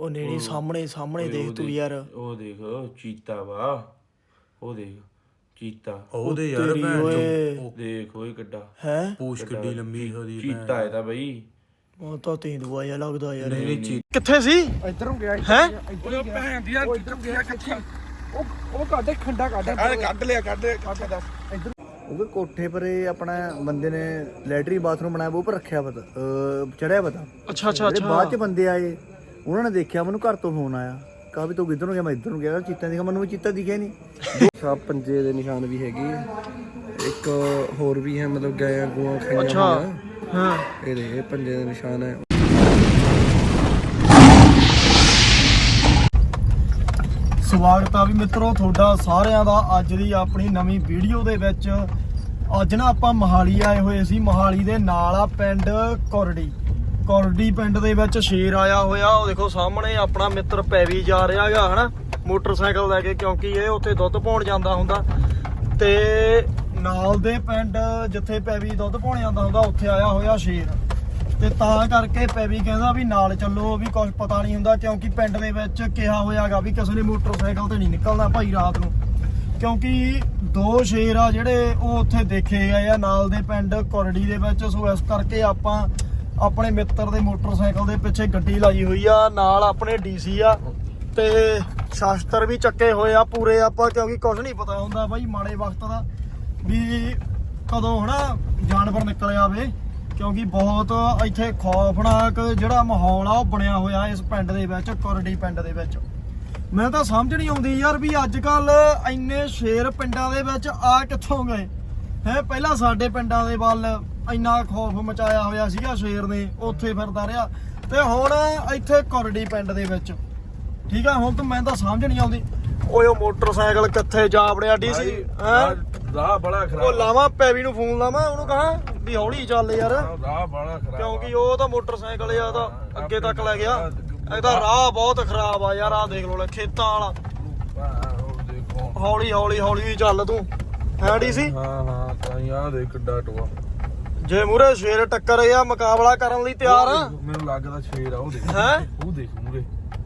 ਉਹ ਨੇੜੇ ਸਾਹਮਣੇ ਸਾਹਮਣੇ ਦੇਖ ਤੂੰ ਯਾਰ। ਉਹ ਦੇਖ ਚੀਤਾ ਵਾ। ਉਹ ਦੇਖ ਚੀਤਾ। ਉਹਦੇ ਯਾਰ ਤੇਰੀ ਭੈਣ ਓਏ। ਚੋ ਦੇਖ ਓਏ ਕਿੱਡਾ ਹੈ? ਪੂਛ ਕਿੱਡੀ ਲੰਮੀ ਉਹਦੀ ਚੀਤਾ ਇਹਦਾ ਬਈ। ਉਹ ਤਾਂ ਤੇਂਦੂਆ ਜਿਹਾ ਲੱਗਦਾ ਯਾਰ। ਨਹੀਂ ਨਹੀਂ ਚੀ ਕਿੱਥੇ ਸੀ? ਇਧਰੋਂ ਗਿਆ ਹੈ? ਉਹ ਭੈਣ ਦੀ ਯਾਰ ਇਧਰੋਂ ਗਿਆ ਕਿੱਥੇ? ਉਹ ਉਹ ਕਾਡੇ ਖੰਡਾ ਕਾਡਾ ਕੱਢ ਲਿਆ ਕੱਢ ਕੱਢ ਦੱਸ ਉਹ ਕੋਠੇ ਪਰ ਇਹ ਆਪਣਾ ਬੰਦੇ ਨੇ ਲੈਟਰੀ ਬਾਥਰੂਮ ਬਣਾਇਆ ਉਹ ਪਰ ਰੱਖਿਆ ਪਤਾ ਚੜਿਆ ਪਤਾ। ਅੱਛਾ ਅੱਛਾ ਜਿਹੜੇ ਬਾਅਦ ਚ ਬੰਦੇ ਆਏ ਉਹਨਾਂ ਨੇ ਦੇਖਿਆ ਮੈਨੂੰ ਘਰ ਤੋਂ ਫੋਨ ਆਇਆ। ਕਹਾ ਵੀ ਤੂੰ ਕਿੱਧਰ ਨੂੰ ਗਿਆ? ਮੈਂ ਇੱਧਰ ਨੂੰ ਗਿਆ। ਚੀਤਾ ਦਿਖਾ ਮੈਨੂੰ ਵੀ ਚੀਤਾ ਦਿਖਿਆ ਨਹੀਂ। ਸਭ ਪੰਜੇ ਦੇ ਨਿਸ਼ਾਨ ਵੀ ਹੈਗੇ। ਇੱਕ ਹੋਰ ਵੀ ਹੈ ਮਤਲਬ ਗਾਇਆਂ ਗੂਆਂ ਖਾਈਆਂ ਅੱਛਾ। ਹਾਂ। ਇਹ ਦੇ ਪੰਜੇ ਦੇ ਨਿਸ਼ਾਨ ਹੈ। ਸਵਾਗਤ ਆ ਵੀ ਮਿੱਤਰੋ ਤੁਹਾਡਾ ਸਾਰਿਆਂ ਦਾ ਅੱਜ ਦੀ ਆਪਣੀ ਨਵੀਂ ਵੀਡੀਓ ਦੇ ਵਿੱਚ। ਅੱਜ ਨਾ ਆਪਾਂ ਮਹਾਲੀ ਆਏ ਹੋਏ ਸੀ। ਮਹਾਲੀ ਦੇ ਨਾਲ ਆ ਪਿੰਡ ਕੋਰੜੀ ਕੋਰੜੀ ਪਿੰਡ ਦੇ ਵਿੱਚ ਸ਼ੇਰ ਆਇਆ ਹੋਇਆ। ਉਹ ਦੇਖੋ ਸਾਹਮਣੇ ਆਪਣਾ ਮਿੱਤਰ ਪੈਵੀ ਜਾ ਰਿਹਾ ਹੈਗਾ, ਹਨਾ? ਮੋਟਰਸਾਈਕਲ ਲੈ ਕੇ, ਕਿਉਂਕਿ ਇਹ ਉੱਥੇ ਦੁੱਧ ਪਾਉਣ ਜਾਂਦਾ ਹੁੰਦਾ। ਤੇ ਨਾਲ ਦੇ ਪਿੰਡ ਜਿੱਥੇ ਪੈਵੀ ਦੁੱਧ ਪਾਉਣ ਜਾਂਦਾ ਹੁੰਦਾ, ਉੱਥੇ ਆਇਆ ਹੋਇਆ ਸ਼ੇਰ। ਤੇ ਤਾਂ ਕਰਕੇ ਪੈਵੀ ਕਹਿੰਦਾ ਵੀ ਨਾਲ ਚੱਲੋ ਵੀ ਕੁਝ ਪਤਾ ਨਹੀਂ ਹੁੰਦਾ, ਕਿਉਂਕਿ ਪਿੰਡ ਦੇ ਵਿੱਚ ਕਿਹਾ ਹੋਇਆਗਾ ਵੀ ਕਿਸੇ ਨੇ ਮੋਟਰਸਾਈਕਲ ਤੇ ਨਹੀਂ ਨਿਕਲਣਾ ਭਾਈ ਰਾਤ ਨੂੰ। ਕਿਉਂਕਿ ਦੋ ਸ਼ੇਰ ਆ ਜਿਹੜੇ ਉਹ ਉੱਥੇ ਦੇਖੇ ਗਏ ਆ, ਨਾਲ ਦੇ ਪਿੰਡ ਕੁਰੜੀ ਦੇ ਵਿੱਚ। ਸੋ ਇਸ ਕਰਕੇ ਆਪਾਂ ਆਪਣੇ ਮਿੱਤਰ ਦੇ ਮੋਟਰਸਾਈਕਲ ਦੇ ਪਿੱਛੇ ਗੱਡੀ ਲਾਈ ਹੋਈ ਆ, ਨਾਲ ਆਪਣੇ ਡੀਸੀ ਆ ਤੇ ਸ਼ਾਸਤਰ ਵੀ ਚੱਕੇ ਹੋਏ ਆ ਪੂਰੇ ਆਪਾਂ, ਕਿਉਂਕਿ ਕੁਝ ਨਹੀਂ ਪਤਾ ਹੁੰਦਾ ਬਾਈ ਮਾੜੇ ਵਕਤ ਦਾ ਵੀ ਕਦੋਂ ਹਨਾ ਜਾਨਵਰ ਨਿਕਲ ਆਵੇ, ਕਿਉਂਕਿ ਬਹੁਤ ਇੱਥੇ ਖੌਫਨਾਕ ਜਿਹੜਾ ਮਾਹੌਲ ਆ ਉਹ ਬਣਿਆ ਹੋਇਆ ਇਸ ਪਿੰਡ ਦੇ ਵਿੱਚ ਕੁਰੜੀ ਪਿੰਡ ਦੇ ਵਿੱਚ। ਮੈਂ ਤਾਂ ਸਮਝ ਨਹੀਂ ਆਉਂਦੀ ਯਾਰ ਵੀ ਅੱਜ ਕੱਲ ਇੰਨੇ ਸ਼ੇਰ ਪਿੰਡਾਂ ਦੇ ਵਿੱਚ ਆ ਕਿੱਥੋਂ ਗਏ? ਹੈ, ਪਹਿਲਾਂ ਸਾਡੇ ਪਿੰਡਾਂ ਦੇ ਵੱਲ ਇੰਨਾ ਖੌਫ ਮਚਾਇਆ ਹੋਇਆ ਸੀਗਾ ਸ਼ੇਰ ਨੇ ਉੱਥੇ ਫਿਰਦਾ ਰਿਹਾ। ਤੇ ਹੁਣ ਇੱਥੇ ਕੁਰੜੀ ਪਿੰਡ ਦੇ ਵਿੱਚ। ਠੀਕ ਆ ਹੁਣ ਤਾਂ ਮੈਂ ਤਾਂ ਸਮਝ ਨਹੀਂ ਆਉਂਦੀ। ਓਏ ਉਹ ਮੋਟਰਸਾਈਕਲ ਕਿੱਥੇ ਜਾ ਵੜਿਆ ਡੀਸੀ ਹੈ? ਰਾਹ ਬੜਾ ਉਹ ਖਰਾਬ ਲਾਵਾਂ ਪੈਵੀ ਨੂੰ ਫੋਨ ਲਾਵਾਂ ਉਹਨੂੰ ਕਹਾਂ ਵੀ ਹੌਲੀ ਚੱਲ ਯਾਰ। ਰਾਹ ਬੜਾ ਖਰਾਬ ਕਿਉਂਕਿ ਉਹ ਤਾਂ ਮੋਟਰਸਾਈਕਲ ਆ ਤਾਂ ਅੱਗੇ ਤੱਕ ਲੈ ਗਿਆ। ਇਹਦਾ ਰਾਹ ਬਹੁਤ ਖਰਾਬ ਆ ਯਾਰ ਆ ਦੇਖ ਲੋ ਲੈ ਖੇਤਾਂ ਵਾਲਾ। ਉਹ ਹੌਲੀ ਹੌਲੀ ਹੌਲੀ ਚੱਲ ਤੂੰ। ਹੈ ਡੀਸੀ ਹਾਂ ਹਾਂ ਤਾਂ ਯਾਰ ਦੇ ਕਿੱਡਾ ਟੋਆ। ਜੇ ਮੂਰੇ ਸ਼ੇਰ ਟੱਕਰ ਆ ਮੁਕਾਬਲਾ ਕਰਨ ਲਈ ਤਿਆਰ ਆ। ਮੈਨੂੰ ਲੱਗਦਾ ਸ਼ੇਰ ਆ ਉਹ ਦੇਖ। ਹੈ? ਉਹ ਦੇਖ ਮੂਰੇ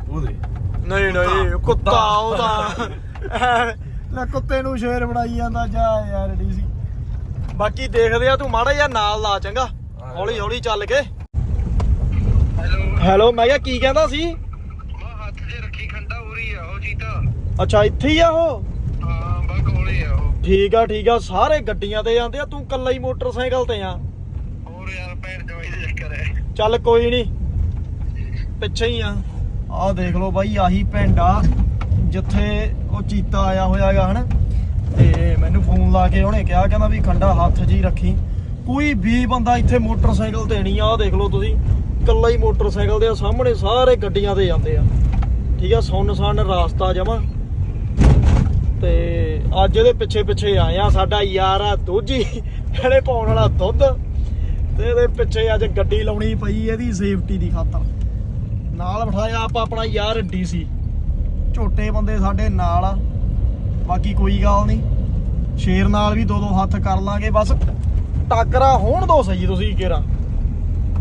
ਉਹ ਦੇਖ। ਨਹੀਂ ਨਹੀਂ ਕੁੱਤਾ। ਉਹਦਾ ਲੈ ਕੁੱਤੇ ਨੂੰ ਸ਼ੇਰ ਬਣਾਈ ਜਾਂਦਾ ਜਾ ਯਾਰ ਡੀਸੀ ਬਾਕੀ ਦੇਖਦੇ ਆ ਤੂੰ ਮਾੜਾ ਜਿਹਾ ਨਾਲ ਲਾ ਚੰਗਾ। ਹੌਲੀ ਹੌਲੀ ਚੱਲ ਕੇ। ਹੈਲੋ। ਮੈਂ ਕਿਹਾ ਕੀ ਕਹਿੰਦਾ ਸੀ? ਮਾਂ ਹੱਥ 'ਚ ਰੱਖੀ ਖੰਡਾ ਉਰੀ ਆ ਉਹ ਜੀਤਾ। ਅੱਛਾ ਇੱਥੇ ਹੀ ਆ ਉਹ? ਹਾਂ ਬਾ ਕੋਲੇ ਆ ਉਹ। ਠੀਕ ਆ ਠੀਕ ਆ ਸਾਰੇ ਗੱਡੀਆਂ ਤੇ ਜਾਂਦੇ ਆ ਤੂੰ ਕੱਲਾ ਹੀ ਮੋਟਰਸਾਈਕਲ ਤੇ ਆ। ਯਾਰ, ਭੈਣ ਜਵਾਈ ਦੇ ਚੱਕਰ ਹੈ ਚੱਲ ਕੋਈ ਨਹੀਂ ਪਿੱਛੇ ਹੀ ਆ। ਆਹ ਦੇਖ ਲਓ ਬਾਈ, ਆਹੀ ਪਿੰਡ ਆ, ਜਿੱਥੇ ਉਹ ਚੀਤਾ ਆਇਆ ਹੋਇਆ ਹੈਗਾ, ਹਨਾ? ਤੇ ਮੈਨੂੰ ਫੋਨ ਲਾ ਕੇ ਉਹਨੇ ਕਿਹਾ, ਕਹਿੰਦਾ ਵੀ ਖੰਡਾ ਹੱਥ 'ਚ ਰੱਖੀ। ਕੋਈ ਵੀ ਬੰਦਾ ਇੱਥੇ ਮੋਟਰਸਾਈਕਲ ਤੇ ਨਹੀਂ ਆ, ਆਹ ਦੇਖ ਲਓ ਤੁਸੀਂ। ਇਕੱਲਾ ਹੀ ਮੋਟਰਸਾਈਕਲ ਦੇ ਆ, ਸਾਹਮਣੇ ਸਾਰੇ ਗੱਡੀਆਂ ਤੇ ਜਾਂਦੇ ਆ। ਠੀਕ ਆ ਸੁੰਨਸਾਨ ਰਾਸਤਾ ਜਮਾ। ਤੇ ਅੱਜ ਇਹਦੇ ਪਿੱਛੇ ਪਿੱਛੇ ਆਏ ਆ ਸਾਡਾ ਯਾਰ ਆ ਦੋਜੀ ਇਹਨੇ ਪਾਉਣ ਵਾਲਾ ਦੁੱਧ। ਤੇ ਇਹਦੇ ਪਿੱਛੇ ਅੱਜ ਗੱਡੀ ਲਾਉਣੀ ਪਈ ਇਹਦੀ ਸੇਫਟੀ ਦੀ ਖਾਤਰ। ਨਾਲ ਬਿਠਾਇਆ ਆਪਾਂ ਆਪਣਾ ਯਾਰ ਡੀਸੀ ਝੋਟੇ ਬੰਦੇ ਸਾਡੇ ਨਾਲ ਆ। ਬਾਕੀ ਕੋਈ ਗੱਲ ਨਹੀਂ। ਸ਼ੇਰ ਨਾਲ ਵੀ ਦੋ ਦੋ ਹੱਥ ਕਰ ਲਾਂਗੇ। ਬਸ ਟਾਕਰਾ ਹੋਣ ਦੋ ਸਹੀ ਤੁਸੀਂ ਕਿਹੜਾ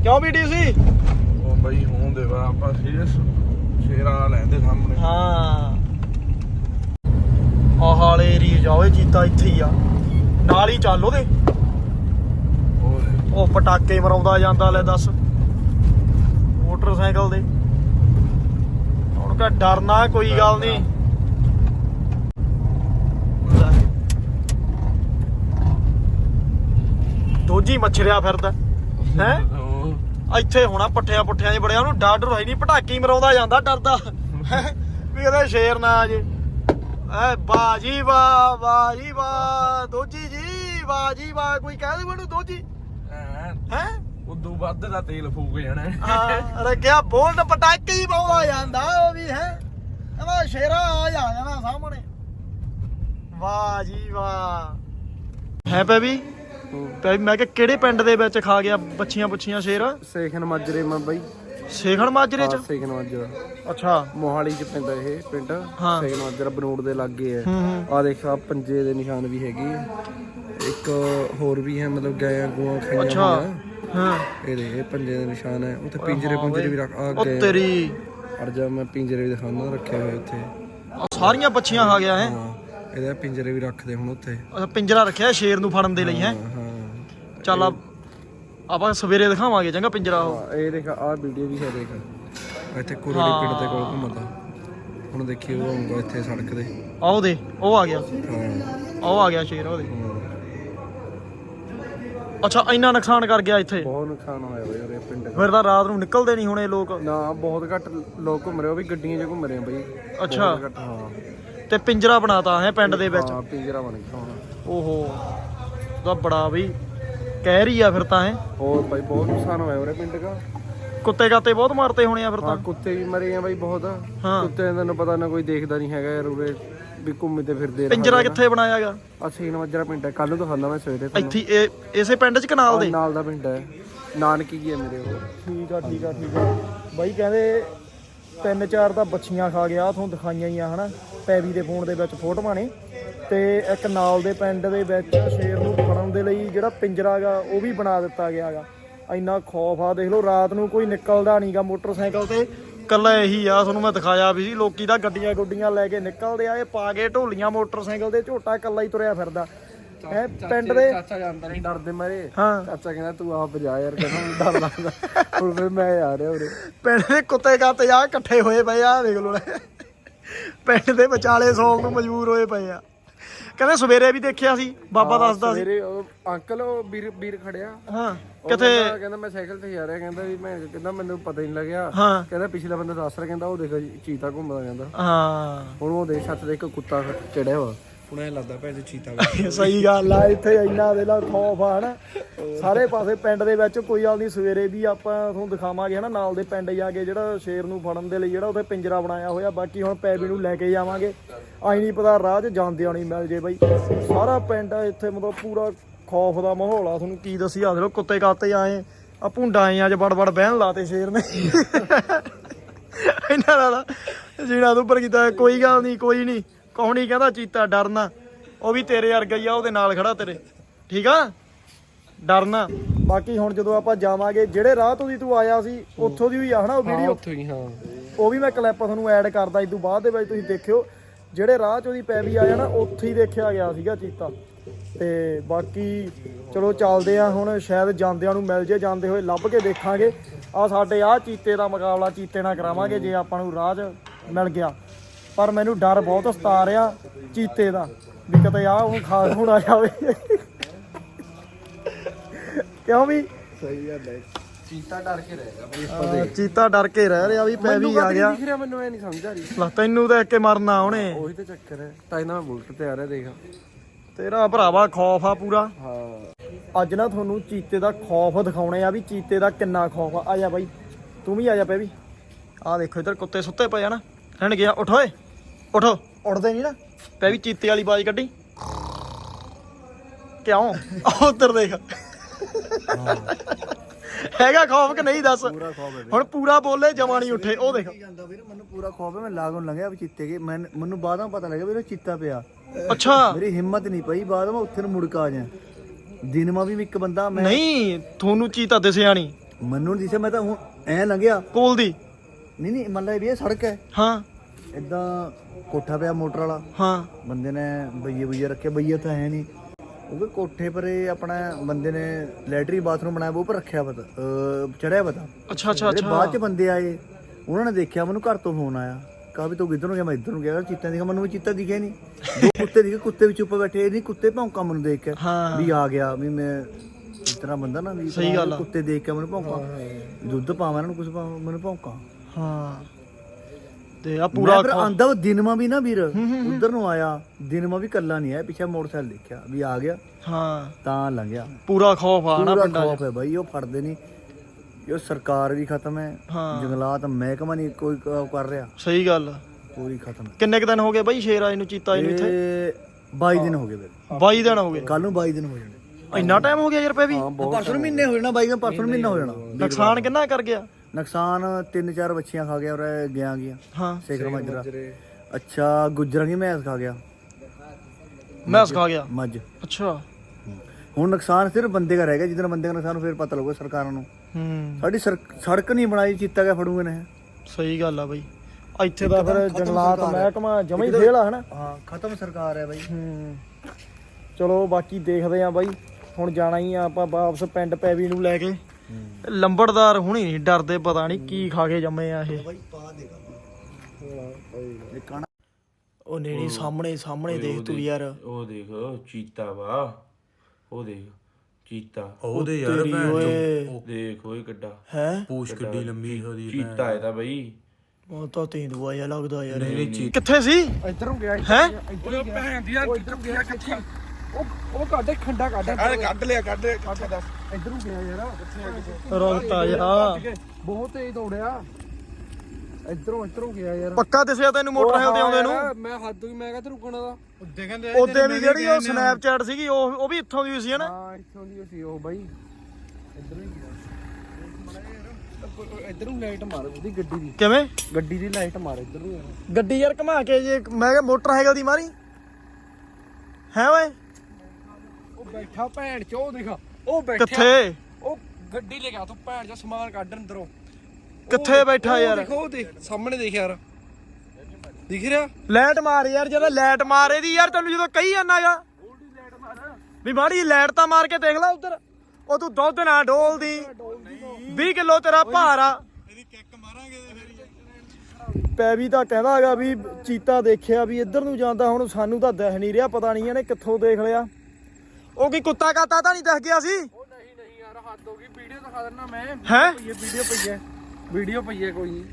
ਕਿਉਂ ਵੀ ਡੀਸੀ ਉਹ ਬਈ ਹੋਣ ਦੇ ਵਾ ਆਪਾਂ ਸੀਰੀਅਸ ਸ਼ੇਰਾਂ ਲੈਂਦੇ ਸਾਹਮਣੇ। ਹਾਂ। ਆਹ ਵਾਲੇ ਏਰੀਏ ਜਾਓ ਇਹ ਚੀਤਾ ਇੱਥੇ ਹੀ ਆ। ਨਾਲ ਹੀ ਚੱਲ ਉਹਦੇ। ਉਹ ਪਟਾਕੇ ਮਰਾਉਂਦਾ ਜਾਂਦਾ ਲੈ ਦੱਸ। ਮੋਟਰਸਾਈਕਲ ਦੇ। ਹੁਣ ਕਾ ਡਰਨਾ ਕੋਈ ਗੱਲ ਨਹੀਂ। ਦੋਜੀ ਮੱਛਰਿਆ ਫਿਰਦਾ। ਹੈ? ਇੱਥੇ ਹੋਣਾ ਪੱਠਿਆਂ ਪੁੱਠਿਆਂ 'ਚ ਬੜਿਆ ਉਹਨੂੰ ਡਰ ਡਰ ਹੈ ਨਹੀਂ। ਪਟਾਕੀ ਮਰਾਉਂਦਾ ਜਾਂਦਾ ਡਰਦਾ। ਵੀ ਇਹਦਾ ਸ਼ੇਰ ਨਾ ਆ ਜੇ। ਐ ਬਾਜੀ ਵਾਹ ਬਾਜੀ ਵਾਹ ਦੋਜੀ ਜੀ ਬਾਜੀ ਵਾਹ ਕੋਈ ਕਹਿ ਦੇ ਮੈਨੂੰ ਦੋਜੀ? ਹੈ? ਉਦੋਂ ਵੱਧ ਦਾ ਤੇਲ ਫੂਕ ਜਾਣਾ। ਹਾਂ ਰੱਖਿਆ ਬੋਲਡ ਪਟਾਕੇ ਹੀ ਪਾਉਂਦਾ ਜਾਂਦਾ ਉਹ ਵੀ ਹੈ। ਇਹਦਾ ਸ਼ੇਰਾ ਆ ਜਾ ਜਾਣਾ ਸਾਹਮਣੇ। ਵਾਹ ਜੀ ਵਾਹ। ਹੈ ਪੈਬੀ ਪੈਬੀ ਮੈਂ ਕਿ ਕਿਹੜੇ ਪਿੰਡ ਦੇ ਵਿੱਚ ਖਾ ਗਿਆ ਬੱਚੀਆਂ ਪੁੱਛੀਆਂ ਸ਼ੇਰ? ਸੇਖਨ ਮਾਜਰੇ ਮੈਂ ਬਾਈ। ਸੇਖਣ ਮਾਜਰੇ ਚ? ਸੇਖਨ ਮਾਜਰਾ। ਅੱਛਾ। ਮੋਹਾਲੀ ਚ ਪੈਂਦਾ ਇਹ ਪਿੰਡ। ਹਾਂ। ਸੇਖਨ ਮਾਜਰਾ ਬਨੂੜ ਦੇ ਲਾਗੇ ਹੂੰ ਆ ਦੇਖ ਆ ਪੰਜੇ ਦੇ ਨਿਸ਼ਾਨ ਵੀ ਹੈਗੇ ਆ। ਇੱਕ ਹੋਰ ਵੀ ਹੈ ਮਤਲਬ ਗਾਇਆਂ ਗੂਆਂ ਖਾਈਆਂ ਅੱਛਾ। ਹਾਂ। ਇਹ ਦੇ ਇਹ ਪੰਜੇ ਦੇ ਨਿਸ਼ਾਨ ਹੈ। ਉੱਥੇ ਪਿੰਜਰੇ ਪੁੰਜਰੇ ਵੀ ਰੱਖ ਆ ਉਹ ਗਏ ਤੇਰੀ ਪਰ ਜਦ ਮੈਂ ਪਿੰਜਰੇ ਵੀ ਦਿਖਾਉਂਦਾ ਰੱਖੇ ਹੋਏ ਉੱਥੇ। ਆਹ ਸਾਰੀਆਂ ਬੱਚੀਆਂ ਖਾ ਗਿਆ ਹੈ। ਇਹਦੇ ਪਿੰਜਰੇ ਵੀ ਰੱਖਦੇ ਹੁਣ ਉੱਥੇ। ਅੱਛਾ ਪਿੰਜਰਾ ਰੱਖਿਆ ਸ਼ੇਰ ਨੂੰ ਫੜਨ ਦੇ ਲਈ ਹੈ? ਹਾਂ ਚੱਲ ਆ- ਆਪਾਂ ਸਵੇਰੇ ਦਿਖਾਵਾਂਗੇ ਚੰਗਾ ਪਿੰਜਰਾ ਉਹ। ਇਹ ਦੇਖ ਆਹ ਵੀਡੀਓ ਵੀ ਹੈ ਦੇਖ। ਇੱਥੇ ਕੁਰੜੀ। ਪਿੰਡ ਦੇ ਕੋਲ ਘੁੰਮਦਾ। ਹੁਣ ਦੇਖੀ ਉਹ ਆਉਂਗਾ ਇੱਥੇ ਸੜਕ ਦੇ ਆਹ ਦੇ ਉਹ ਆ ਗਿਆ। ਉਹ ਆ ਗਿਆ ਸ਼ੇਰ ਉਹਦੇ। ਅੱਛਾ ਇੰਨਾ ਨੁਕਸਾਨ ਕਰ ਗਿਆ ਇੱਥੇ? ਬਹੁਤ ਨੁਕਸਾਨ ਹੋਇਆ ਬਈ ਉਹਦੇ ਪਿੰਡ ਦਾ। ਫਿਰ ਤਾਂ ਰਾਤ ਨੂੰ ਨਿਕਲਦੇ ਨਹੀਂ ਹੁਣੇ ਲੋਕ। ਨਾ ਬਹੁਤ ਘੱਟ ਲੋਕ ਘੁੰਮ ਰਹੇ ਉਹ ਵੀ ਗੱਡੀਆਂ 'ਚ ਘੁੰਮ ਰਹੇ ਆ ਬਈ। ਅੱਛਾ। ਘੱਟ ਹਾਂ। ਤੇ ਪਿੰਜਰਾ ਬਣਾਤਾ ਹੈ ਪਿੰਡ ਦੇ ਵਿੱਚ? ਹਾਂ ਪਿੰਜਰਾ ਬਣ ਗਿਆ ਹੁਣ। ਓਹੋ। ਦਾ ਬੜਾ ਬਈ ਕਹਿ ਰਹੀ ਆ ਫਿਰ ਤਾਂ ਹੈ। ਹੋਰ ਬਾਈ ਬਹੁਤ ਨੁਕਸਾਨ ਹੋਇਆ ਉਹਦੇ ਪਿੰਡ ਦਾ। ਕੁੱਤੇ ਕਾਤੇ ਬਹੁਤ ਮਾਰਤੇ ਹੋਣੇ ਆ ਫਿਰ ਹਾਂ ਤਾਂ ਕੁੱਤੇ ਵੀ ਮਰੇ ਆ ਬਾਈ ਬਹੁਤ। ਹਾਂ। ਕੁੱਤੇ ਤੈਨੂੰ ਪਤਾ ਨਾ ਕੋਈ ਦੇਖਦਾ ਨਹੀਂ ਹੈਗਾ ਯਾਰ ਉਰੇ। ਵੀ ਘੁੰਮਦੇ ਫਿਰਦੇ ਪਿੰਜਰਾ ਕਿੱਥੇ ਬਣਾਇਆਗਾ ਆ ਸੀਨ ਵਜਰਾ ਪਿੰਡ ਹੈ ਕੱਲ ਨੂੰ ਦਿਖਾਉਂਦਾ ਮੈਂ ਸਵੇਰੇ ਤੁਹਾਨੂੰ। ਇੱਥੇ ਇਹ ਇਸੇ ਪਿੰਡ 'ਚ ਕਨਾਲ ਦੇ? ਨਾਲ ਦਾ ਪਿੰਡ ਹੈ। ਨਾਨਕੀ ਕੀ ਹੈ ਮੇਰੇ ਉਹ ਠੀਕ ਆ ਠੀਕ ਆ ਠੀਕ ਆ। ਬਾਈ ਕਹਿੰਦੇ ਤਿੰਨ ਚਾਰ ਤਾਂ ਬੱਚੀਆਂ ਖਾ ਗਿਆ ਤੁਹਾਨੂੰ ਦਿਖਾਈਆਂ ਹੀ ਆ ਹਨਾ? ਪੈਵੀ ਦੇ ਫੋਨ ਦੇ ਵਿੱਚ ਫੋਟੋਆਂ ਨੇ। ਤੇ ਇੱਕ ਨਾਲ ਦੇ ਪਿੰਡ ਦੇ ਵਿੱਚ ਸ਼ੇਰ ਨੂੰ ਫੜਨ ਦੇ ਲਈ ਜਿਹੜਾ ਪਿੰਜਰਾ ਗਾ ਉਹ ਵੀ ਬਣਾ ਦਿੱਤਾ ਗਿਆ ਗਾ ਇੰਨਾ ਖੌਫ ਆ ਦੇਖ ਲਓ ਰਾਤ ਨੂੰ ਕੋਈ ਨਿਕਲਦਾ ਨਹੀਂਗਾ ਮੋਟਰਸਾਈਕਲ ਤੇ। ਕੱਲਾ ਇਹੀ ਆ ਤੁਹਾਨੂੰ ਮੈਂ ਦਿਖਾਇਆ ਵੀ ਸੀ ਲੋਕੀ ਤਾਂ ਗੱਡੀਆਂ ਗੁੱਡੀਆਂ ਲੈ ਕੇ ਨਿਕਲਦੇ ਆ ਇਹ ਪਾ ਕੇ ਢੋਲੀਆਂ ਮੋਟਰਸਾਈਕਲ ਦੇ ਝੋਟਾ ਕੱਲਾ ਹੀ ਤੁਰਿਆ ਫਿਰਦਾ। ਹੈ ਪਿੰਡ ਦੇ ਚਾਚਾ ਜਾਂਦਾ ਨਹੀਂ। ਡਰਦੇ ਮਾਰੇ। ਹਾਂ। ਚਾਚਾ ਕਹਿੰਦਾ ਤੂੰ ਆਪ ਜਾ ਯਾਰ ਕਹਿੰਦਾ ਡਰ ਲੱਗਦਾ। ਹੁਣ ਫਿਰ ਮੈਂ ਆ ਰਿਹਾ ਉਰੇ। ਪਿੰਡ ਦੇ ਕੁੱਤੇ ਕਾਤੇ ਆ ਇਕੱਠੇ ਹੋਏ ਪਏ ਆ ਦੇਖ ਲੋ ਲੈ। ਪਿੰਡ ਦੇ ਵਿਚਾਲੇ ਸੌਣ ਨੂੰ ਮਜਬੂਰ ਹੋਏ ਪਏ ਆ। ਕਹਿੰਦੇ ਸਵੇਰੇ ਵੀ ਦੇਖਿਆ ਸੀ ਬਾਬਾ ਦੱਸਦਾ ਸੀ। ਮੇਰੇ ਉਹ ਅੰਕਲ ਉਹ ਵੀਰ ਵੀਰ ਖੜਿਆ। ਹਾਂ ਉਹ ਕਿੱਥੇ? ਕਹਿੰਦਾ- ਕਹਿੰਦਾ ਮੈਂ ਸਾਈਕਲ ਤੇ ਜਾ ਰਿਹਾ ਕਹਿੰਦਾ ਵੀ ਮੈਂ ਕਹਿੰਦਾ ਮੈਨੂੰ ਪਤਾ ਹੀ ਨਹੀਂ ਲੱਗਿਆ। ਹਾਂ। ਕਹਿੰਦਾ ਪਿਛਲਾ ਬੰਦਾ ਦੱਸ ਰਿਹਾ ਕਹਿੰਦਾ ਉਹ ਦੇਖੋ ਜੀ, ਚੀਤਾ ਘੁੰਮਦਾ ਕਹਿੰਦਾ ਹਾਂ। ਹੁਣ ਉਹ ਦੇ ਛੱਤ ਦੇ ਇੱਕ ਕੁੱਤਾ ਚੜਿਆ ਵਾ। ਹੁਣ ਇਹ ਲੱਗਦਾ ਭੈਣ ਚੀਤਾ ਸਹੀ ਗੱਲ ਆ ਇੱਥੇ ਇੰਨਾ ਦੇ ਲਾ ਖੌਫ ਆ ਹਨਾ। ਸਾਰੇ ਪਾਸੇ ਪਿੰਡ ਦੇ ਵਿੱਚ ਕੋਈ ਨਹੀਂ ਸਵੇਰੇ ਵੀ ਆਪਾਂ ਤੁਹਾਨੂੰ ਦਿਖਾਵਾਂਗੇ ਹਨਾ ਨਾਲ ਦੇ ਪਿੰਡ ਜਾ ਕੇ ਜਿਹੜਾ ਸ਼ੇਰ ਨੂੰ ਫੜਨ ਦੇ ਲਈ ਜਿਹੜਾ ਉੱਥੇ ਪਿੰਜਰਾ ਬਣਾਇਆ ਹੋਇਆ ਬਾਕੀ ਹੁਣ ਪੈਬੀ ਨੂੰ ਲੈ ਕੇ ਜਾਵਾਂਗੇ। ਆਈ ਨਹੀਂ ਪਤਾ ਰਾਹ 'ਚ ਜਾਂਦਿਆਂ ਨਹੀਂ ਮਿਲ ਜੇ ਬਾਈ। ਸਾਰਾ ਪਿੰਡ ਇੱਥੇ ਮਤਲਬ ਪੂਰਾ ਖੌਫ ਦਾ ਮਾਹੌਲ ਆ ਤੁਹਾਨੂੰ ਕੀ ਦੱਸੀ ਆ ਦੇਖੋ ਕੁੱਤੇ ਕਾਤੇ ਆਏ ਆ ਭੁੰਡਾ ਆਏ ਅੱਜ ਬੜ ਬੜ ਬਹਿਣ ਲਾਤੇ ਸ਼ੇਰ ਨੇ। ਇਹਨਾਂ ਦਾ ਤੋਂ ਉੱਪਰ ਕੀਤਾ ਕੋਈ ਗੱਲ ਨਹੀਂ ਕੋਈ ਨਹੀਂ ਕੌਣੀ ਕਹਿੰਦਾ ਚੀਤਾ ਡਰਨਾ। ਉਹ ਵੀ ਤੇਰੇ ਵਰਗਾ ਹੀ ਆ ਉਹਦੇ ਨਾਲ ਖੜਾ ਤੇਰੇ। ਠੀਕ ਆ? ਡਰਨਾ। ਬਾਕੀ ਹੁਣ ਜਦੋਂ ਆਪਾਂ ਜਾਵਾਂਗੇ ਜਿਹੜੇ ਰਾਹ ਤੋਂ ਦੀ ਤੂੰ ਆਇਆ ਸੀ ਉੱਥੋਂ ਦੀ ਹੋਈ ਆ ਹਨਾ ਉਹ ਵੀਡੀਓ ਉੱਥੇ ਹੀ ਹਾਂ। ਉਹ ਵੀ ਮੈਂ ਕਲਿੱਪ ਤੁਹਾਨੂੰ ਐਡ ਕਰਦਾ ਇਸ ਤੋਂ ਬਾਅਦ ਦੇ ਵਿੱਚ ਤੁਸੀਂ ਦੇਖਿਓ। ਜਿਹੜੇ ਰਾਹ ਚ ਉਹਦੀ ਪੈਵੀ ਆਇਆ ਨਾ ਉੱਥੇ ਹੀ ਦੇਖਿਆ ਗਿਆ ਸੀਗਾ ਚੀਤਾ। ਤੇ ਬਾਕੀ ਚਲੋ ਚੱਲਦੇ ਆ ਹੁਣ ਸ਼ਾਇਦ ਜਾਂਦਿਆਂ ਨੂੰ ਮਿਲ ਜੇ ਜਾਂਦੇ ਹੋਏ ਲੱਭ ਕੇ ਦੇਖਾਂਗੇ। ਆ ਸਾਡੇ ਆ ਚੀਤੇ ਦਾ ਮੁਕਾਬਲਾ ਚੀਤੇ ਨਾਲ ਕਰਾਵਾਂਗੇ ਜੇ ਆਪਾਂ ਨੂੰ ਰਾਹ 'ਚ ਮਿਲ ਗਿਆ। ਪਰ ਮੈਨੂੰ ਡਰ ਬਹੁਤ ਸਤਾ ਰਿਹਾ ਚੀਤੇ ਦਾ ਵੀ ਕਿਤੇ ਆ ਹੁਣ ਖਾ ਹੋਣਾ ਜਾਵੇ। ਕਿਉਂ ਵੀ? ਸਹੀ ਗੱਲ ਹੈ। ਚੀਤਾ ਡਰ ਕੇ ਬਈ। ਅਹ ਚੀਤਾ ਡਰ ਕੇ ਰਹਿ ਰਿਹਾ ਵੀ ਪੈਵੀ ਆ ਗਿਆ। ਦਿਖ ਰਿਹਾ ਮੈਨੂੰ ਇਹ ਨਹੀਂ ਸਮਝ ਆ ਰਹੀ। ਲੈ ਤੈਨੂੰ ਦੇਖ ਕੇ ਮਰਨਾ ਉਹਨੇ। ਉਹੀ ਤਾਂ ਚੱਕਰ ਹੈ। ਤਾਂ ਇਹਨਾਂ ਮੈਂ ਬੁਲਟ ਤੇ ਆ ਰਿਹਾ ਦੇਖ। ਤੇਰਾ ਭਰਾਵਾ ਖੌਫ ਆ ਪੂਰਾ। ਹਾਂ। ਅੱਜ ਨਾ ਤੁਹਾਨੂੰ ਚੀਤੇ ਦਾ ਖੌਫ ਦਿਖਾਉਣੇ ਆ ਵੀ ਚੀਤੇ ਦਾ ਕਿੰਨਾ ਖੌਫ ਆ। ਆ ਜਾ ਬਾਈ ਤੂੰ ਵੀ ਆ ਜਾ ਪੈ ਵੀ। ਆ ਦੇਖੋ ਇੱਧਰ ਕੁੱਤੇ ਸੁੱਤੇ ਪਏ ਆ ਨਾ। ਰਹਿਣ ਗਿਆ ਉੱਠ ਓਏ। ਉਠੋ। ਉੱਠਦੇ ਨਹੀਂ ਨਾ। ਪੈ ਵੀ ਚੀਤੇ ਵਾਲੀ ਬਾਜ਼ ਕੱਢੀ। ਕਿਉਂ? ਆ ਉੱਧਰ ਦੇਖ। ਹੈਗਾ ਖੌਫ ਕਿ ਨਹੀਂ ਦੱਸ? ਪੂਰਾ ਖੌਫ ਹੈ ਹੁਣ ਪੂਰਾ ਬੋਲੇ ਜਮਾ ਨਹੀਂ ਉੱਠੇ। ਉਹ ਦੇਖ। ਕੀ ਜਾਂਦਾ ਵੀਰ? ਮੈਨੂੰ ਪੂਰਾ ਖੌਫ ਹੈ ਮੈਂ ਲਾਗੋਂ ਲੰਘਿਆ ਵੀ ਚੀਤੇ ਕੇ। ਮੈਂ ਮੈਨੂੰ ਬਾਅਦਾਂ ਪਤਾ ਲੱਗਿਆ ਵੀ ਉਹ ਚੀਤਾ ਪਿਆ। ਅੱਛਾ। ਮੇਰੀ ਹਿੰਮਤ ਨਹੀਂ ਪਈ ਬਾਅਦ ਮੈਂ ਉੱਥੇ ਨੂੰ ਮੁੜ ਕੇ ਆ ਜਾ ਦਿਨ ਮਾ ਵੀ ਇੱਕ ਬੰਦਾ ਮੈਂ ਨਹੀਂ ਤੁਹਾਨੂੰ ਚੀਤਾ ਦਿਸਿਆ ਨਹੀਂ। ਮੈਨੂੰ ਦਿਸੇ ਮੈਂ ਤਾਂ ਹੁਣ ਐ ਲੰਘਿਆ। ਕੋਲ ਦੀ। ਨਹੀਂ ਨਹੀਂ ਮੰਨ ਲਾ ਵੀ ਇਹ ਸੜਕ ਹੈ। ਹਾਂ। ਇਦਾਂ ਕੋਠਾ ਪਿਆ ਮੋਟਰ ਵਾਲਾ। ਹਾਂ। ਬੰਦੇ ਨੇ ਬਈਏ ਬਈਏ ਰੱਖੇ ਬਈਏ ਤਾਂ ਹੈ ਨਹੀਂ। ਉਹ ਕੋਠੇ ਪਰ ਇਹ ਆਪਣਾ ਬੰਦੇ ਨੇ ਲੈਟਰੀ ਬਾਥਰੂਮ ਬਣਾਇਆ ਉਹ ਪਰ ਰੱਖਿਆ ਪਤਾ ਚੜਿਆ ਪਤਾ। ਅੱਛਾ ਅੱਛਾ ਅੱਛਾ। ਬਾਅਦ ਚ ਬੰਦੇ ਆਏ ਉਹਨਾਂ ਨੇ ਦੇਖਿਆ ਮੈਨੂੰ ਘਰ ਤੋਂ ਫੋਨ ਆਇਆ। ਕਹਾ ਵੀ ਤੂੰ ਕਿੱਧਰ ਨੂੰ ਗਿਆ? ਮੈਂ ਇੱਧਰ ਨੂੰ ਗਿਆ। ਚੀਤਾ ਦਿਖਾ ਮੈਨੂੰ ਵੀ ਚੀਤਾ ਦਿਖਿਆ ਨਹੀਂ। ਦੋ ਕੁੱਤੇ ਦਿਖੇ ਕੁੱਤੇ ਵੀ ਚੁੱਪ ਬੈਠੇ ਨਹੀਂ ਕੁੱਤੇ ਭੌਂਕਾ ਮੈਨੂੰ ਦੇਖ ਕੇ। ਵੀ ਆ ਗਿਆ ਵੀ ਮੈਂ ਇਸ ਤਰ੍ਹਾਂ ਬੰਦਾ ਨਾ ਵੀ ਸਹੀ ਗੱਲ। ਕੁੱਤੇ ਦੇਖ ਕੇ ਮੈਨੂੰ ਭੌਂਕਾ। ਦੁੱਧ ਪਾਵਾਂ ਇਹਨਾਂ ਨੂੰ ਕੁਝ ਪਾਵਾਂ ਮੈਨੂੰ ਭੌਂਕਾ। ਹਾਂ। ਤੇ ਆ ਪੂਰਾ ਪੂਰਾ ਫਿਰ ਖੌਫ- ਆਂਦਾ ਉਹ ਦਿਨ ਮਾ ਵੀ ਨਾ ਵੀਰ ਉਧਰ ਨੂੰ ਆਇਆ ਦਿਨ ਮਾ ਵੀ ਕੱਲਾ ਨਹੀਂ ਆਇਆ ਪਿੱਛੇ ਮੋਟਰਸਾਈਕਲ ਦੇਖਿਆ ਵੀ ਆ ਗਿਆ। ਹਾਂ। ਤਾਂ ਲੰਘਿਆ। ਪੂਰਾ ਖੌਫ ਆ ਨਾ ਪੂਰਾ ਪਿੰਡਾਂ 'ਚ। ਖੌਫ ਹੈ ਬਾਈ ਉਹ ਫੜਦੇ ਨਹੀਂ। ਇਹ ਸਰਕਾਰ ਵੀ ਖਤਮ ਹੈ ਹਾਂ। ਜੰਗਲਾਤ ਮਹਿਕਮਾ ਨਹੀਂ ਕੋਈ ਕ- ਕਰ ਰਿਹਾ। ਸਹੀ ਗੱਲ। ਆ। ਪੂਰੀ ਖਤਮ। ਕਿੰਨੇ ਕ ਦਿਨ ਹੋ ਗਏ ਬਾਈ ਸ਼ੇਰ ਆਏ ਨੂੰ ਚੀਤਾ ਆਏ ਨੂੰ ਇੱਥੇ? ਇਹ 22 ਦਿਨ ਹੋ ਗਏ ਵੀਰ 22 ਦਿਨ ਹੋ ਗਏ। ਕੱਲ ਨੂੰ 22 ਦਿਨ ਹੋ ਜਾਣੇ ਇੰਨਾ ਟਾਈਮ ਹੋ ਗਿਆ ਯਾਰ ਪੈ ਵੀ? ਪਰਸੋਂ ਨੂੰ ਮਹੀਨੇ ਹੋ ਜਾਣਾ ਬਾਈ ਦਾ ਪਰਸੋਂ ਨੂੰ ਮਹੀਨਾ ਹੋ ਜਾਣਾ। ਨੁਕਸਾਨ ਕਿੰਨਾ ਕਰ ਗਿਆ? ਨੁਕਸਾਨ ਤਿੰਨ ਚਾਰ ਬੱਚੀਆਂ ਖਾ ਗਿਆ ਔਰ ਗਿਆ ਗਿਆ ਹਾਂ। ਸੇਖਰ ਮਾਜਰਾ। ਅੱਛਾ ਗੁੱਜਰਾਂ ਦੀ ਮੈਸ ਖਾ ਗਿਆ? ਮੈਂ ਖਾ ਗਿਆ? ਮੱਝ। ਅੱਛਾ। ਹੁਣ ਨੁਕਸਾਨ ਸਿਰਫ ਬੰਦੇ ਦਾ ਰਹਿ ਗਿਆ ਜਿੱਦਣ ਬੰਦੇ ਦਾ ਨੁਕਸਾਨ ਫਿਰ ਪਤਾ ਲੱਗੂਗਾ ਸਰਕਾਰਾਂ ਨੂੰ। ਹੂੰ। ਸਾਡੀ ਸੜਕ- ਨਹੀਂ ਬਣਾਈ ਚੀਤਾ ਗਿਆ ਫੜੂਗੇ ਨੇ? ਸਹੀ ਗੱਲ ਆ ਬਈ। ਇੱਥੇ ਤਾਂ ਫਿਰ ਜੰਗਲਾਤ। ਮਹਿਕਮਾ ਜਮਾ ਹੀ ਫੇਲ ਆ ਹਨਾ? ਹਾਂ ਖਤਮ ਸਰਕਾਰ ਹੈ ਬਾਈ। ਹੂੰ। ਚਲੋ ਬਾਕੀ ਦੇਖਦੇ ਆ ਬਾਈ। ਹੁਣ ਜਾਣਾ ਹੀ ਆ ਆਪਾਂ ਵਾਪਸ ਪਿੰਡ ਪੈਵੀ ਨੂੰ ਲੈ ਕੇ। ਲੰਬੜਦਾਰ ਹੁਣੀ ਨਹੀਂ ਡਰਦੇ ਪਤਾ ਨਹੀਂ ਕੀ ਖਾ ਕੇ ਜੰਮੇ ਆ ਇਹ। ਬਾਈ ਪਾ ਦੇਗਾ ਇਹ ਕਾਣਾ ਉਹ ਨੇੜੀ ਸਾਹਮਣੇ ਸਾਹਮਣੇ ਦੇਖ ਤੂੰ ਯਾਰ। ਉਹ ਦੇਖ ਚੀਤਾ ਵਾ। ਉਹ ਦੇਖ ਚੀਤਾ। ਉਹਦੇ ਯਾਰ ਭੈਣ ਦੇਖ ਓਏ ਕਿੱਡਾ ਹੈ? ਪੂਛ ਕਿੱਡੀ ਲੰਮੀ ਉਹਦੀ। ਚੀਤਾ ਇਹਦਾ ਬਈ। ਉਹ ਤਾਂ ਤੇਂਦੂਆ ਜਿਹਾ ਲੱਗਦਾ ਯਾਰ। ਕਿੱਥੇ ਸੀ? ਇਧਰੋਂ ਗਿਆ ਹੈ? ਓਏ ਭੈਣ ਦੀ ਯਾਰ ਕਿੱਧਰੋਂ ਗਿਆ ਕਿੱਥੇ? ਉਹ ਉਹ ਕੱਢ ਖੰਡਾ ਕੱਢ। ਅਰੇ ਕੱਢ ਲਿਆ ਕੱਢ ਲਿਆ। ਕਿੱਥੇ ਦੱਸ। ਇਧਰੋਂ ਗਿਆ ਯਾਰ ਰੋਕਤਾ ਜਾ ਬਹੁਤ ਤੇਜ਼ ਦੌੜਿਆ। ਇਧਰੋਂ ਇਧਰੋਂ ਗਿਆ ਯਾਰ। ਪੱਕਾ ਦਿਸਿਆ ਤੈਨੂੰ ਮੋਟਰਸਾਈਕਲ ਤੇ ਆਉਂਦੇ ਨੂੰ? ਯਾਰ, ਮੈਂ ਹੱਦ ਹੀ ਮੈਂ ਕਿਹਾ ਤੇ ਰੁਕਣਾ ਦਾ ਉਹਦੇ ਵੀ ਜਿਹੜੀ ਉਹ ਸਨੈਪਚੈਟ ਸੀਗੀ ਉਹ ਉਹ ਵੀ ਇੱਥੋਂ ਦੀ ਹੋਈ ਸੀ ਹਨਾ ਹਾਂ ਇੱਥੋਂ ਦੀ ਸੀ ਉਹ ਬਾਈ। ਇਧਰੋਂ ਹੀ ਗਿਆ। ਇਧਰੋਂ ਲਾਈਟ ਮਾਰ ਉਹਦੀ ਗੱਡੀ ਦੀ। ਕਿਵੇਂ? ਗੱਡੀ ਦੀ ਲਾਈਟ ਮਾਰ ਇਧਰੋਂ। ਯਾਰ ਗੱਡੀ ਯਾਰ ਘੁਮਾ ਕੇ ਜੇ ਮੈਂ ਕਿਹਾ ਮੋਟਰਸਾਈਕਲ ਦੀ ਮਾਰੀ। ਹੈ ਓਏ? ਬੈਠਾ ਭੈਣ ਚੋ ਦੇਖਾ ਉਹ ਬੈਠਾ ਕਿੱਥੇ? ਉਹ ਗੱਡੀ ਲੈ ਗਿਆ ਤੂੰ ਭੈਣ ਚੋ ਸਮਾਨ ਕੱਢ ਅੰਦਰੋਂ। ਕਿੱਥੇ ਬੈਠਾ ਯਾਰ? ਦੇਖੋ ਦੇਖ ਸਾਹਮਣੇ ਦੇਖ ਯਾਰ। ਦਿਖ ਰਿਹਾ? ਲਾਈਟ ਮਾਰ ਯਾਰ ਜਦੋਂ ਲਾਈਟ ਮਾਰੇ ਦੀ ਯਾਰ ਤੈਨੂੰ ਜਦੋਂ ਕਹੀ ਜਾਂਦਾਗਾ ਵੀ ਮਾੜੀ ਲਾਈਟ ਤਾਂ ਮਾਰ ਕੇ ਦੇਖ ਲੈ ਉਧਰ। ਉਹ ਤੂੰ ਦੁੱਧ ਨਾ ਡੋਲਦੀ। 20 ਕਿਲੋ ਤੇਰਾ ਭਾਰ ਆ। ਪੈਵੀ ਤਾਂ ਕਹਿੰਦਾ ਹੈਗਾ ਵੀ ਚੀਤਾ ਦੇਖਿਆ ਵੀ ਇੱਧਰ ਨੂੰ ਜਾਂਦਾ ਹੁਣ ਸਾਨੂੰ ਤਾਂ ਦਿਖ ਨਹੀਂ ਰਿਹਾ ਪਤਾ ਨਹੀਂ ਇਹਨੇ ਕਿੱਥੋਂ ਦੇਖ ਲਿਆ। ਉਹ ਕੀ ਕੁੱਤਾ ਕਾਤਾ ਤਾਂ ਨਹੀਂ ਦਿਖ ਗਿਆ ਸੀ? ਉਹ ਨਹੀਂ ਨਹੀਂ ਯਾਰ ਹੱਦ ਹੋ ਗਈ। ਵੀਡੀਓ ਦਿਖਾ ਦਿੰਦਾ ਮੈਂ। ਹੈ? ਇਹ ਵੀਡੀਓ ਪਈ ਹੈ। ਵੀਡੀਓ ਪਈ ਹੈ ਕੋਈ ਨਹੀਂ।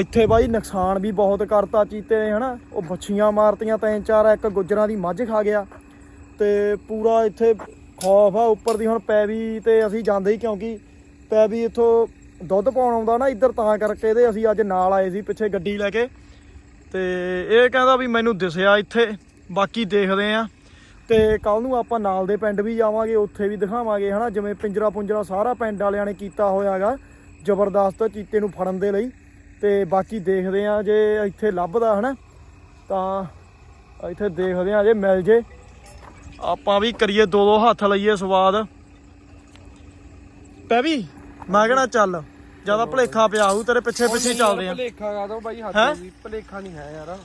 ਇੱਥੇ ਬਾਈ ਨੁਕਸਾਨ ਵੀ ਬਹੁਤ ਕਰਤਾ ਚੀਤੇ ਨੇ ਹਨਾ? ਉਹ ਬੱਛੀਆਂ ਮਾਰਤੀਆਂ ਤਿੰਨ ਚਾਰ ਇੱਕ ਗੁੱਜਰਾਂ ਦੀ ਮੱਝ ਖਾ ਗਿਆ। ਤੇ ਪੂਰਾ ਇੱਥੇ ਖੌਫ ਆ ਉੱਪਰ ਦੀ ਹੁਣ ਪੈਵੀ ਤੇ ਅਸੀਂ ਜਾਂਦੇ ਹੀ ਕਿਉਂਕਿ ਪੈਵੀ ਇੱਥੋਂ ਦੁੱਧ ਪਾਉਣ ਆਉਂਦਾ ਨਾ ਇੱਧਰ ਤਾਂ ਕਰਕੇ ਇਹਦੇ ਅਸੀਂ ਅੱਜ ਨਾਲ ਆਏ ਸੀ ਪਿੱਛੇ ਗੱਡੀ ਲੈ ਕੇ। ਤੇ ਇਹ ਕਹਿੰਦਾ ਵੀ ਮੈਨੂੰ ਦਿਸਿਆ ਇੱਥੇ, ਬਾਕੀ ਦੇਖਦੇ ਆ। ਤੇ ਕੱਲ ਨੂੰ ਆਪਾਂ ਨਾਲ ਦੇ ਪਿੰਡ ਵੀ ਜਾਵਾਂਗੇ, ਉੱਥੇ ਵੀ ਦਿਖਾਵਾਂਗੇ, ਹਨਾ, ਜਿਵੇਂ ਪਿੰਜਰਾ ਪੁੰਜਰਾ ਸਾਰਾ ਪਿੰਡ ਵਾਲਿਆਂ ਨੇ ਕੀਤਾ ਹੋਇਆਗਾ ਜ਼ਬਰਦਸਤ ਚੀਤੇ ਨੂੰ ਫੜਨ ਦੇ ਲਈ। ਤੇ ਬਾਕੀ ਦੇਖਦੇ ਆ ਜੇ ਇੱਥੇ ਲੱਭਦਾ, ਹਨਾ, ਤਾਂ ਇੱਥੇ ਦੇਖਦੇ ਆ ਜੇ ਮਿਲ ਜੇ। ਆਪਾਂ ਵੀ ਕਰੀਏ ਦੋ ਦੋ ਹੱਥ ਲਈਏ ਸਵਾਦ। ਪੈ ਵੀ ਮੈਂ ਕਹਿਣਾ ਚੱਲ। ਜ਼ਿਆਦਾ ਭਲੇਖਾ ਪਿਆ ਹੋਊ ਤੇਰੇ ਪਿੱਛੇ ਪਿੱਛੇ ਚੱਲਦੇ ਆ। ਭਲੇਖਾ ਗਾ ਦੋ ਬਾਈ ਹੱਦ ਹੈਂ? ਹੋ ਗਈ ਭਲੇਖਾ ਨਹੀਂ ਹੈ ਯਾਰ।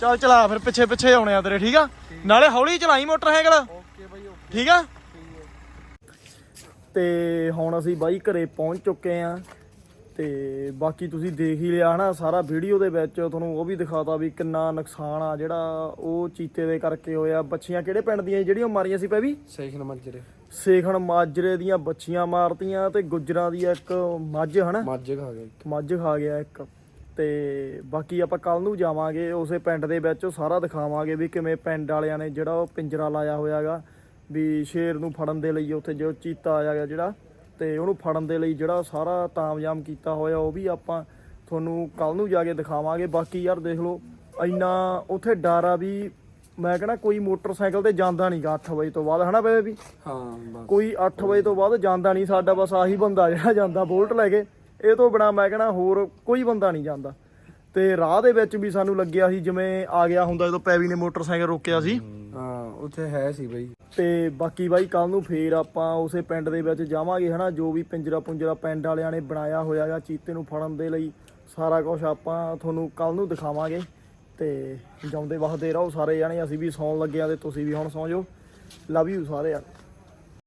ਚੱਲ ਚਲਾ ਫਿਰ ਪਿੱਛੇ ਪਿੱਛੇ ਆਉਣੇ ਆ ਤੇਰੇ ਠੀਕ ਆ? ਨਾਲੇ ਹੌਲੀ ਚਲਾਈ ਮੋਟਰਸਾਈਕਲ। ਓਕੇ ਬਾਈ ਓਕੇ। ਠੀਕ ਆ? ਤੇ ਹੁਣ ਅਸੀਂ ਬਾਈ ਘਰੇ ਪਹੁੰਚ ਚੁੱਕੇ ਆ। ਤੇ ਬਾਕੀ ਤੁਸੀਂ ਦੇਖ ਹੀ ਲਿਆ ਹਨਾ ਸਾਰਾ ਵੀਡੀਓ ਦੇ ਵਿੱਚ ਤੁਹਾਨੂੰ ਉਹ ਵੀ ਦਿਖਾਤਾ ਵੀ ਕਿੰਨਾ ਨੁਕਸਾਨ ਆ ਜਿਹੜਾ ਉਹ ਚੀਤੇ ਦੇ ਕਰਕੇ ਹੋਇਆ। ਬੱਚੀਆਂ ਕਿਹੜੇ ਪਿੰਡ ਦੀਆਂ ਜਿਹੜੀਆਂ ਮਾਰੀਆਂ ਸੀ ਪੈ ਵੀ? ਸੇਖ ਨੰਬਰ ਜਰੇ ਸੇਖਣ ਮਾਜਰੇ ਦੀਆਂ ਬੱਚੀਆਂ ਮਾਰਤੀਆਂ ਤੇ ਗੁੱਜਰਾਂ ਦੀ ਇੱਕ ਮੱਝ ਹਨਾ? ਮੱਝ ਖਾ ਗਿਆ ਮੱਝ ਖਾ ਗਿਆ ਇੱਕ। ਤੇ ਬਾਕੀ ਆਪਾਂ ਕੱਲ ਨੂੰ ਜਾਵਾਂਗੇ ਉਸੇ ਪਿੰਡ ਦੇ ਵਿੱਚ ਸਾਰਾ ਦਿਖਾਵਾਂਗੇ ਵੀ ਕਿਵੇਂ ਪਿੰਡ ਵਾਲਿਆਂ ਨੇ ਜਿਹੜਾ ਉਹ ਪਿੰਜਰਾ ਲਾਇਆ ਹੋਇਆਗਾ ਵੀ ਸ਼ੇਰ ਨੂੰ ਫੜਨ ਦੇ ਲਈ ਉੱਥੇ ਜੋ ਚੀਤਾ ਆਇਆਗਾ ਜਿਹੜਾ ਤੇ ਉਹਨੂੰ ਫੜਨ ਦੇ ਲਈ ਜਿਹੜਾ ਸਾਰਾ ਤਾਮਯਾਮ ਕੀਤਾ ਹੋਇਆ ਉਹ ਵੀ ਆਪਾਂ ਤੁਹਾਨੂੰ ਕੱਲ ਨੂੰ ਜਾ ਕੇ ਦਿਖਾਵਾਂਗੇ। ਬਾਕੀ ਯਾਰ ਦੇਖ ਲਓ ਇੰਨਾ ਉੱਥੇ ਡਰ ਆ ਵੀ ਮੈਂ ਕਹਿੰਦਾ ਕੋਈ ਮੋਟਰਸਾਈਕਲ ਤੇ ਜਾਂਦਾ ਨਹੀਂਗਾ 8 ਵਜੇ ਤੋਂ ਬਾਅਦ ਹਨਾ ਬੇਬੇ ਹਾਂ ਬਸ। ਕੋਈ 8 ਵਜੇ ਤੋਂ ਬਾਅਦ ਜਾਂਦਾ ਨਹੀਂ ਸਾਡਾ ਬਸ ਆਹੀ ਬੰਦਾ ਜਿਹੜਾ ਜਾਂਦਾ ਬੋਲਟ ਲੈ ਕੇ। ਇਹ ਤੋਂ ਬਿਨਾ ਮੈਂ ਕਹਣਾ ਹੋਰ ਕੋਈ ਬੰਦਾ ਨਹੀਂ ਜਾਂਦਾ। ਤੇ ਰਾਹ ਦੇ ਵਿੱਚ ਵੀ ਸਾਨੂੰ ਲੱਗਿਆ ਸੀ ਜਿਵੇਂ ਆ ਗਿਆ ਹੁੰਦਾ ਜਦੋਂ ਪੈਵੀ ਨੇ ਮੋਟਰਸਾਈਕਲ ਰੋਕਿਆ ਸੀ। ਹਾਂ ਉੱਥੇ ਹੈ ਸੀ ਬਾਈ। ਤੇ ਬਾਕੀ ਬਾਈ ਕੱਲ ਨੂੰ ਫੇਰ ਆਪਾਂ ਉਸੇ ਪਿੰਡ ਦੇ ਵਿੱਚ ਜਾਵਾਂਗੇ ਹਨਾ ਜੋ ਵੀ ਪਿੰਜਰਾ ਪੁੰਜਰਾ ਪਿੰਡ ਵਾਲਿਆਂ ਨੇ ਬਣਾਇਆ ਹੋਇਆਗਾ ਚੀਤੇ ਨੂੰ ਫੜਨ ਦੇ ਲਈ ਸਾਰਾ ਕੁਝ ਆਪਾਂ ਤੁਹਾਨੂੰ ਕੱਲ ਨੂੰ ਦਿਖਾਵਾਂਗੇ। ਤੇ ਜਾਉਂਦੇ ਵਸਦੇ ਰਹੋ ਸਾਰੇ ਜਾਣੇ, ਅਸੀਂ ਵੀ ਸੌਣ ਲੱਗੇ ਆ ਤੇ ਤੁਸੀਂ ਵੀ ਹੁਣ ਸੌਂ ਜਾਓ। ਲਵ ਯੂ ਸਾਰੇ ਯਾਰ